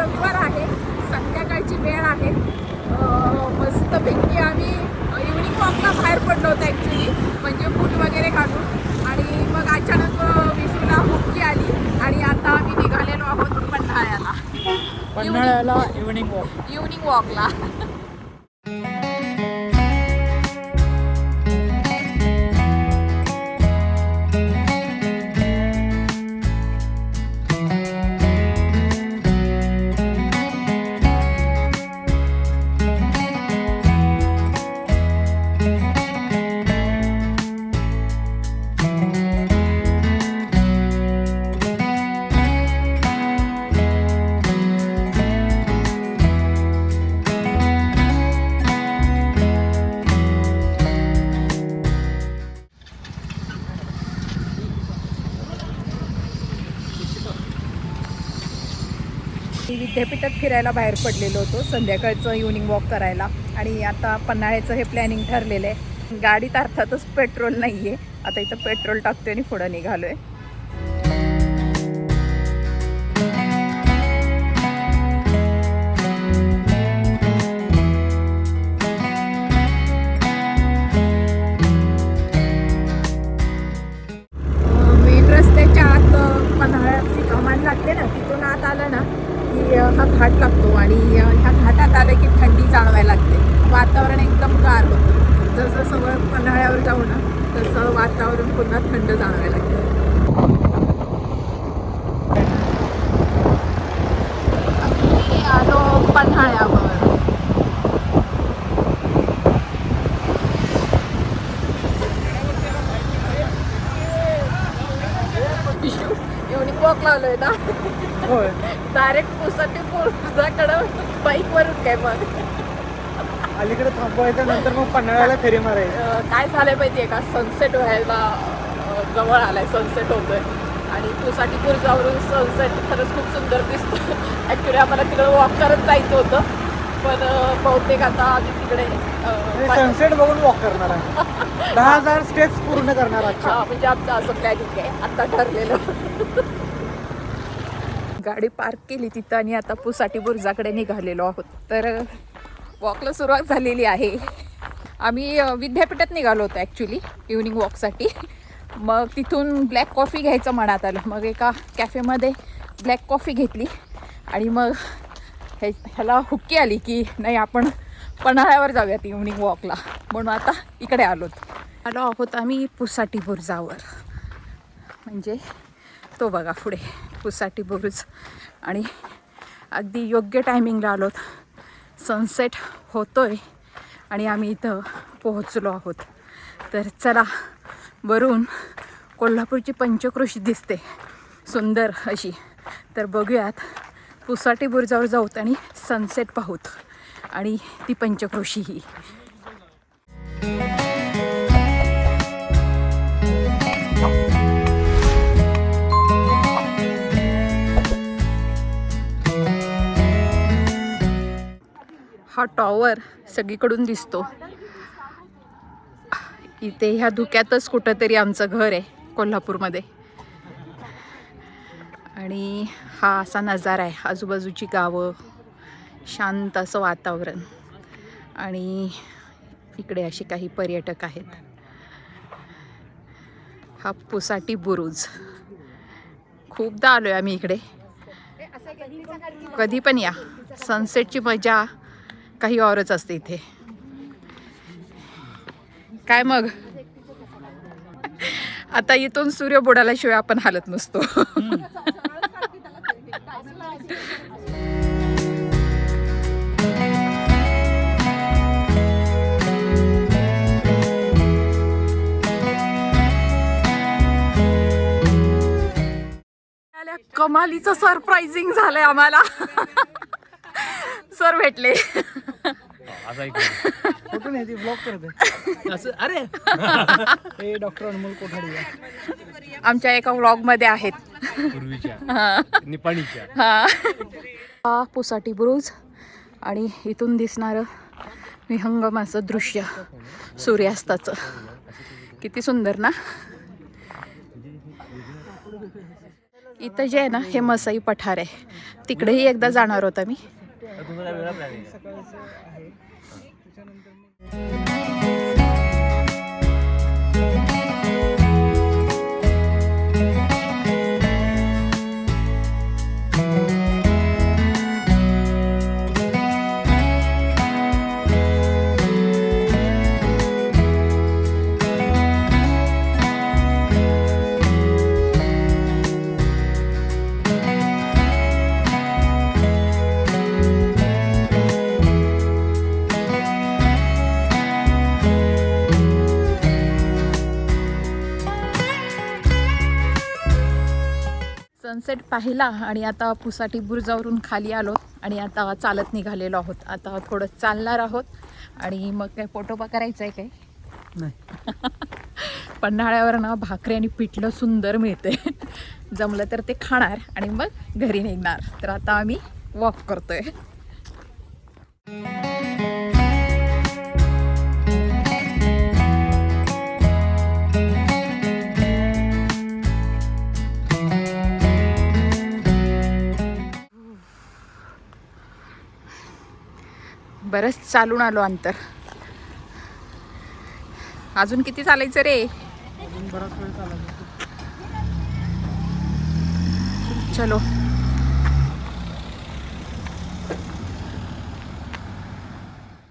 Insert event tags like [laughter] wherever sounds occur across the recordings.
रविवार आहे. संध्याकाळची वेळ आहे. मस्तपैकी आम्ही इव्हनिंग वॉकला बाहेर पडलो होतो ॲक्च्युली म्हणजे बूट वगैरे घालून. आणि मग अचानक विशूला हुक्की आली. आणि आता आम्ही निघालेलो आहोत पन्हाळ्याला. पन्हाळ्याला इव्हनिंग वॉक इव्हनिंग वॉकला विद्यापीठात फिरायला बाहेर पडलेलो होतो संध्याकाळचं इव्हनिंग वॉक करायला. आणि आता पन्हाळ्याचं हे प्लॅनिंग ठरलेलं आहे. गाडीत अर्थातच पेट्रोल नाही आहे आता इथं पेट्रोल टाकतोय आणि पुढं निघालो आहे रस्त्याच्या आत पन्हाळ्याची कमान लागते ना तिथून आत आलं ना घाट लागतो आणि ह्या घाटात आलं की थंडी जाणवायला लागते. वातावरण एकदम गार होतं. जसं सगळं पन्हाळ्यावर जाऊ ना तसं वातावरण पुन्हा थंड जाणवायला लागतं. पन्हाळ्यावर. इव्हनिंग लावलोय ना. होय. डायरेक्ट पुसाठी पुरुषाकडं बाईकवरून काय मग? अलीकडे थांबवायचं नंतर मग पन्हाळ्याला फेरी मारायची. काय झालंय माहितीये का? सनसेट व्हायला जवळ आलाय सनसेट होतोय. आणि पुसाठी पुरजावरून सनसेट खरंच खूप सुंदर दिसतो. ॲक्च्युली आम्हाला तिकडे वॉक करत जायचं होतं. पण बहुतेक आता आम्ही तिकडे सनसेट बघून वॉक करणार आहे. दहा हजार स्टेप्स पूर्ण करणार म्हणजे आमचं असं प्लॅनिंग आहे. आता ठरलेलं. गाडी पार्क केली तिथं आणि आता पुसाठी बुर्जाकडे निघालेलो आहोत. तर वॉकला सुरुवात झालेली आहे. आम्ही विद्यापीठात निघालो होतो ॲक्च्युली इव्हनिंग वॉकसाठी मग तिथून ब्लॅक कॉफी घ्यायचं मनात आलं. मग एका कॅफेमध्ये ब्लॅक कॉफी घेतली. आणि मग हे ह्याला हुक्की आली की नाही आपण पन्हाळ्यावर जाऊयात इव्हनिंग वॉकला म्हणून आता इकडे आलोत आलो आहोत आम्ही पुसाटी बुर्जावर. म्हणजे तो बघा पुढे. पुसाटी बुरुज आणि अगदी योग्य टायमिंगला आलोत सनसेट होतोय. आणि आम्ही इथं पोहोचलो आहोत. तर चला वरून कोल्हापूरची पंचक्रोशी दिसते. सुंदर अशी. तर बघूयात पुसाटी बुर्जावर जाऊत आणि सनसेट पाहूत. आणि ती पंचक्रोशी ही. हा टॉवर सगळीकडून दिसतो. इथे ह्या धुक्यातच कुठंतरी आमचं घर आहे कोल्हापूरमध्ये. आणि हा असा नजारा आहे आजूबाजूची गावं शांत असं वातावरण. आणि इकडे असे काही पर्यटक आहेत. हा पुसाटी बुरुज. खूपदा आलो आहे आम्ही इकडे. कधी पण या. सनसेटची मजा काही औरच असते इथे. काय मग? आता इथून सूर्य बुडाल्याशिवाय आपण हालत नसतो. कमालीचं सरप्राइझिंग झालंय आम्हाला. सर भेटले. असा एक कुठून येते ब्लॉक करते. असं अरे! हे डॉक्टर अनमोल कोठारी. आमच्या एका आहेत. पूर्वीच्या. निपाणीच्या. हा. हा पुसाटी बुरुज आणि इथून दिसणारं विहंगमाचं दृश्य सूर्यास्ताचं. किती सुंदर ना? इथं जे आहे ना हे मसाई पठार आहे. तिकडेही एकदा जाणार होता मी सकाळचं आहे. त्याच्यानंतर सनसेट पाहिला आणि आता पुसाटी बुर्जावरून खाली आलो आणि आता चालत निघालेलो आहोत. आता थोडं चालणार आहोत आणि मग काय फोटोपा करायचा आहे काय? नाही. [laughs] पन्हाळ्यावर ना भाकरी आणि पिठलं सुंदर मिळते. [laughs] जमलं तर ते खाणार आणि मग घरी निघणार. तर आता आम्ही वॉक करतोय. बरंच चालून आलो अंतर. अजून किती चालायचं रे? चलो.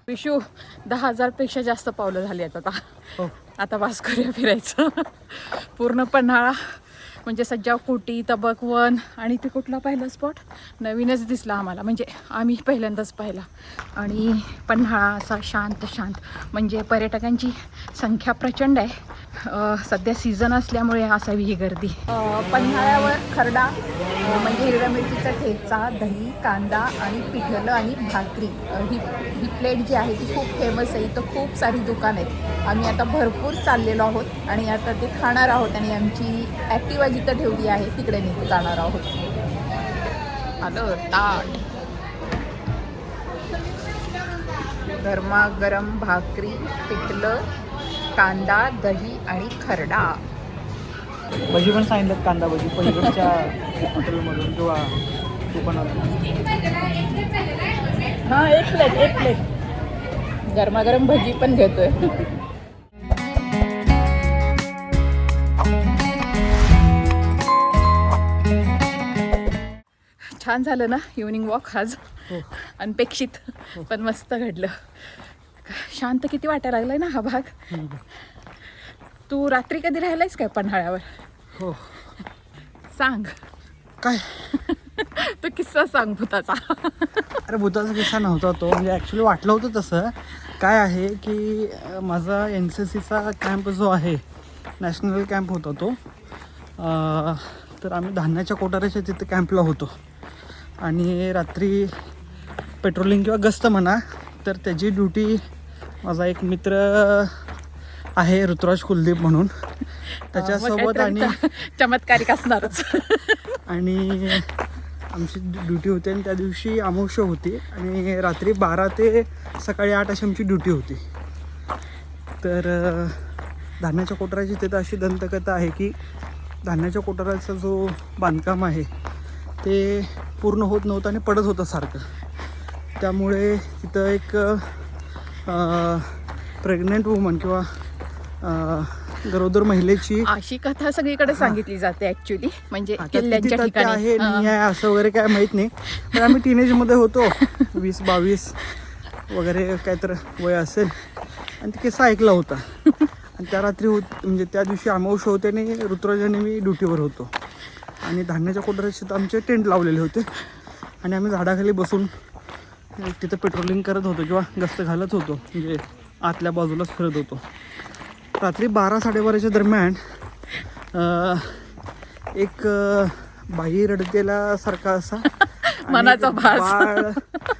विशू दहा हजारपेक्षा जास्त पावलं झाली आहेत आता. हो. आता वास करूया फिरायचं. पूर्ण पन्हाळा. म्हणजे सज्जाव कोटी तबक वन आणि ते कुठला पाहिला स्पॉट नवीनच दिसला आम्हाला. म्हणजे आम्ही पहिल्यांदाच पाहिला. आणि पन्हाळा असा शांत शांत. म्हणजे पर्यटकांची संख्या प्रचंड आहे. सध्या सीझन असल्यामुळे असावी ही गर्दी. पन्हाळ्यावर खरडा म्हणजे हिरव्या मिरचीचा ठेचा दही कांदा आणि पिठलं आणि भाकरी. ही ही प्लेट जी आहे ती खूप फेमस आहे. इथं खूप सारी दुकान आहेत. आम्ही आता भरपूर चाललेलो आहोत आणि आता ते खाणार आहोत आणि आमची ॲक्टिवा जिथं ठेवली आहे तिकडे निघ जाणार आहोत. आलं ताट. गरमागरम भाकरी पिठलं कांदा दही आणि खरडा. भजी पण सांगितलं कांदा भजी. पलीकडच्या हॉटेलमधून किंवा दुकानातून हां एक प्लेट एक प्लेट गरमागरम भजी पण घेतोय छान झालं ना इव्हनिंग वॉक आज. हो. अनपेक्षित पण मस्त घडलं. शांत किती वाटायला लागलाय ना हा भाग. तू रात्री कधी राहिलायस काय पन्हाळ्यावर? हो. सांग. काय? तो किस्सा सांग भूताचा. अरे भूताचा किस्सा नव्हता तो. म्हणजे ॲक्च्युली वाटलं होतं तसं. काय आहे की माझा एन सी सीचा कॅम्प जो आहे नॅशनल कॅम्प होता तो. अं, तर आम्ही धान्याच्या कोठाराच्या तिथे कॅम्पला होतो. आणि रात्री पेट्रोलिंग किंवा गस्त म्हणा तर त्याची ड्युटी माझा एक मित्र आहे ऋतुराज कुलदीप म्हणून. त्याच्यासोबत आणि चमत्कारिक असणारच. आणि आमची ड्युटी होती आणि त्या दिवशी अमावस्या होती आणि रात्री बारा ते सकाळी आठ अशी आमची ड्युटी होती. तर धान्याच्या कोठाराची तिथं अशी दंतकथा आहे की धान्याच्या कोठाराचा जो बांधकाम आहे ते पूर्ण होत नव्हतं आणि पडत होतं सारखं. त्यामुळे तिथं एक प्रेग्नंट वुमन किंवा गरोदर महिलेची अशी कथा सगळीकडे सांगितली जाते ऍक्च्युली म्हणजे आहे असं वगैरे काय माहीत नाही. पण आम्ही टीनेजमध्ये होतो. वीस बावीस वगैरे काय तर वय असेल. आणि ते किस्सा ऐकला होता. आणि त्या रात्री होत म्हणजे त्या दिवशी अमावस्या होते आणि ऋतुराजाने मी ड्युटीवर होतो. आणि धान्याच्या कोठारात आमचे टेंट लावलेले होते. आणि आम्ही झाडाखाली बसून तिथं पेट्रोलिंग करत होतो किंवा गस्त घालत होतो. म्हणजे आतल्या बाजूलाच फिरत होतो. रात्री बारा साडेबाराच्या दरम्यान एक बाई रडतेला सारखा असा [laughs] मनाचा भास.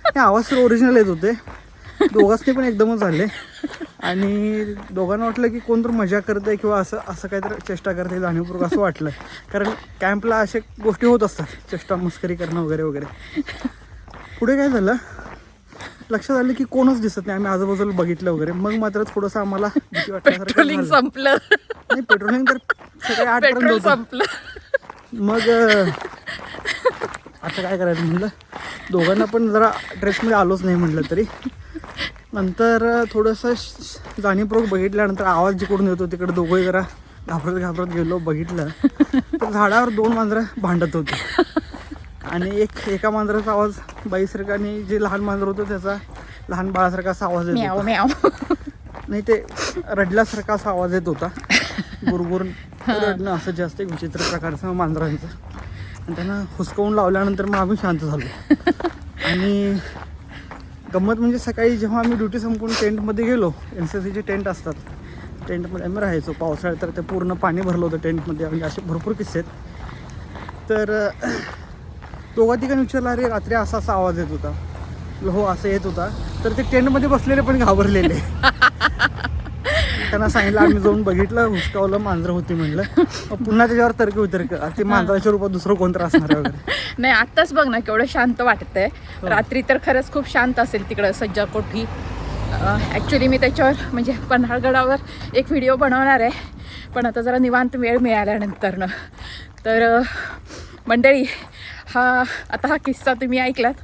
हे आवाज तर ओरिजिनल येत होते. दोघांनी पण एकदमच झाले. आणि दोघांना वाटलं की कोण तर मजा करते किंवा असं असं काहीतरी चेष्टा करते जाणीवपूर्वक असं वाटलं. कारण कॅम्पला अशा गोष्टी होत असतात. चेष्टा मस्करी करणं वगैरे वगैरे. पुढे काय झालं? लक्षात आलं की कोणच दिसत नाही. आम्ही आजूबाजूला बघितलं वगैरे. मग मात्र थोडंसं आम्हाला भीती [laughs] पेट्रोलिंग. संपलं. नाही पेट्रोलिंग तर सगळे पेट्रोल होतं. संपलं. मग अं, आता काय करायचं म्हणलं? दोघांना पण जरा ड्रेसमध्ये आलोच नाही म्हटलं तरी. नंतर अं, थोडंसं श- जाणीवपूर्वक बघितल्यानंतर आवाज जिकडून येतो तिकडे दोघंही जरा घाबरत घाबरत गेलो बघितलं. तर झाडावर दोन मांजरं भांडत होती. आणि एक एका मांजराचा आवाज बाईसारखा आणि जे लहान मांजर होतं त्याचा लहान बाळासारखा असा आवाज येत म्याव होता. म्याव. नाही ते रडल्यासारखा असा आवाज येत होता. गुरगुरून रडणं असं जास्त एक विचित्र प्रकारचं मांजरांचं. आणि त्यांना हुसकवून लावल्यानंतर मग आम्ही शांत झालो. आणि गंमत म्हणजे सकाळी जेव्हा आम्ही ड्युटी संपवून टेंटमध्ये गेलो एन सी सीचे टेंट असतात. टेंटमध्ये आम्ही राहायचो. पावसाळ्यात तर ते पूर्ण पाणी भरलं होतं टेंटमध्ये. म्हणजे असे भरपूर किस्से आहेत. तर दोघा ठिकाणी विचारला अरे रात्री असा असा आवाज येत होता. हो असं येत होता. तर ते टेंटमध्ये बसलेले पण घाबरलेले. [laughs] त्यांना सांगितलं आम्ही जाऊन बघितलं हुसकावलं मांजर होती म्हणलं. पुन्हा त्याच्यावर तर्क वितर्क. ते मांजराच्या रूपात दुसरं कोणतं असणार आहे वगैरे? [laughs] नाही आत्ताच बघ ना केवढं शांत वाटतंय. रात्री तर खरंच खूप शांत असेल तिकडं सज्जा कोठी. ॲक्च्युली मी त्याच्यावर म्हणजे पन्हाळगडावर एक व्हिडिओ बनवणार आहे. पण आता जरा निवांत वेळ मिळाल्यानंतरनं. तर मंडळी हा आता हा किस्सा तुम्ही ऐकलात.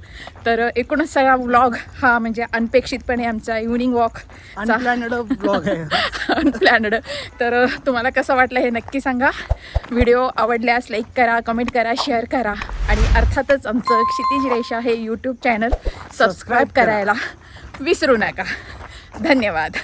तर एकूणच सगळा व्लॉग हा म्हणजे अनपेक्षितपणे आमचा इव्हनिंग वॉक अनप्लॅनेड ब्लॉग आहे. [laughs] अनप्लॅनड तर तुम्हाला कसं वाटलं हे नक्की सांगा. व्हिडिओ आवडल्यास लाईक करा कमेंट करा शेअर करा. आणि अर्थातच आमचं क्षितिज रेषा हे यूट्यूब चॅनल सबस्क्राईब. करायला विसरू नका. धन्यवाद.